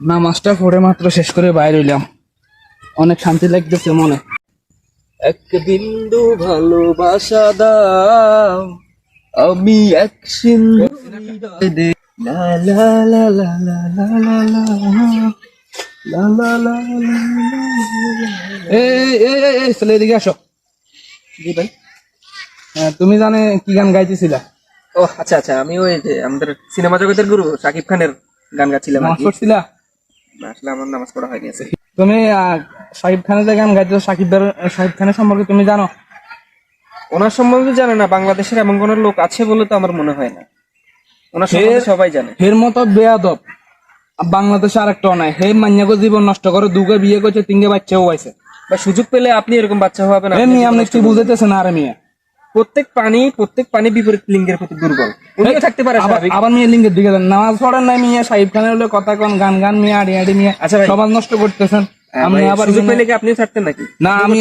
নামাজটা পড়ে মাত্র শেষ করে বাইরে হইলাম অনেক শান্তি লাগতেছে মনে এক বিন্দু ভালোবাসা দাও আমি এক সিন্ধু লা লা লা লা লা লা লা লা লা লা লা লা এই এই এই, এই চলে এদিকে আসো জি ভাই হ্যাঁ, তুমি জানে কি গান গাইতেছিলা ও আচ্ছা আচ্ছা আমি ওই যে আমাদের সিনেমা জগতের গুরু শাকিব খানের গান গাচ্ছিলাম নামাজ পড়ছিলা আসলে আমার নামাজ পড়া হয়ে গেছে তুমি শাকিব খানের যে গান শাকিব শাকিব খানের সম্পর্কে তুমি জানো? ওনার সম্বন্ধে জানে না বাংলাদেশের এমন কোন লোক আছে বলে তো আমার মনে হয় না। ওনার সম্বন্ধে সবাই জানে। এর মতো বেয়াদব। বাংলাদেশে আরেকটা নাই। হে মান্যাকে জীবন নষ্ট করে দুগে বিয়ে করছে তিনগে বাচ্চাও হয়েছে বা সুযোগ পেলে আপনি এরকম বাচ্চা হবেন মিয়া আপনি কি বুঝাইতেছে না আরে মিয়া? প্রত্যেক পানি প্রত্যেক পানি বিপরীত লিঙ্গের প্রতি দুর্বল। উনিও থাকতে পারে আবার স্বাভাবিক। আবার মিয়া লিঙ্গের দিকে যান। নামাজ পড়েন নাই মিয়া শাহিব খানের হলে কথা কোন গান গান মিয়া আড়ি আড়ি মিয়া আচ্ছা ভাই। সমাজ নষ্ট করতেছেন। হ্যাঁ, আপনি আবার সুযোগ পেলে কি আপনিও নাকি? না আমি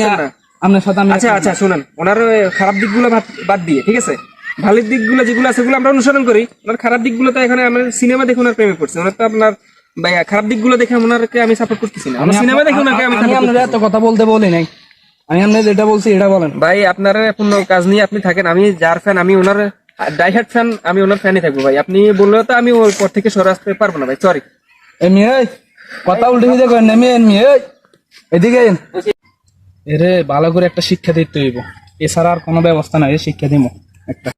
আপনার সাথে আমি আচ্ছা আচ্ছা শুনেন ওনার খারাপ দিকগুলো বাদ- দিয়ে ঠিক আছে? ভালো দিকগুলো যেগুলো আছে সেগুলো আমরা অনুসরণ করি। ওনার খারাপ দিকগুলো তো এখানে আমরা সিনেমা দেখে ওনার প্রেমে পড়ছে। ওনার তো আপনার ভাইয়া খারাপ দিকগুলো দেখে ওনারকে আমি সাপোর্ট করতেছি না। সিনেমা দেখে ওনাকে আমি আমি আপনার এত কথা বলতে বলি নাই। আমি আপনার যেটা বলছি এটা বলেন। ভাই আপনার পূর্ণ কাজ নিয়ে আপনি থাকেন আমি যার ফ্যান আমি ওনার ডাইহার্ট ফ্যান আমি ওনার ফ্যানই থাকব ভাই। আপনি বললেও তো আমি ওর পর থেকে সরে আসতে পারব না ভাই সরি এমনি কথা উল্টে দিতে করেন এমনি এমনি এদিকে। এরে ভালো করে একটা শিক্ষা দিতে হইব। এছাড়া আর কোনো ব্যবস্থা নাই শিক্ষা দিব একটা।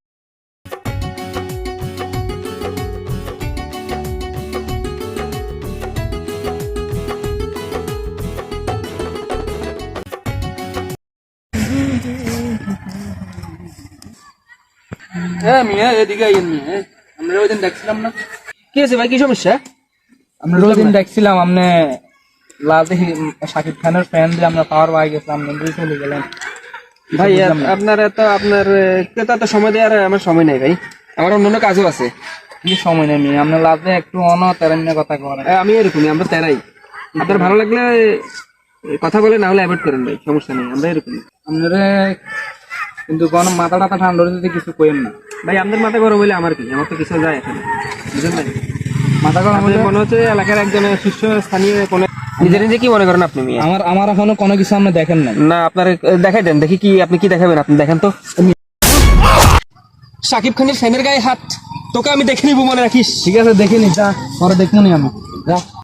হ্যাঁ মিয়া এদিকে আইন মিয়া আমরা ওই দিন দেখছিলাম না। কি আছে ভাই? কি সমস্যা? আমরা ওই দিন দেখছিলাম আপনি লাল শাকিব খানের ফ্যান দিয়ে আমরা পাওয়ার পাই গেছিলাম আমরা চলে গেলাম। ভাই আপনার এত আপনার ক্রেতা তো সময় দেওয়ার আমার সময় নেই ভাই। আমার কাজও আছে। কি সময় নেই মিয়া? লাভে একটু অন কথা করেন আমি এরকমই আমরা তেরাই। আপনার ভালো লাগলে কথা বলে না হলে অ্যাভয়েড করেন ভাই সমস্যা নেই আমরা এরকমই। আপনারা কিন্তু কোন মাথা টাথা ঠান্ডা হতে কিছু কইেন না। ভাই আপনার মাথা গরম হইলে আমার কি? আমার তো কিছু যায় এখানে। বুঝলেন ভাই? মাথা গরম আমাদের হলে মনে হচ্ছে এলাকার একজন শীর্ষ স্থানীয় কোনো নিজে নিজে কি মনে করেন আপনি মিয়া? আমার আমার এখনও কোনো কিছু আপনি দেখেন নাই। না আপনার দেখাই দেন দেখি কি আপনি কি দেখাবেন আপনি দেখেন তো। সাকিব খানের ফ্যানের গায়ে হাত। তোকে আমি দেখে নিবো মনে রাখিস? ঠিক আছে দেখিনি যা পরে দেখব নি আমি। যা।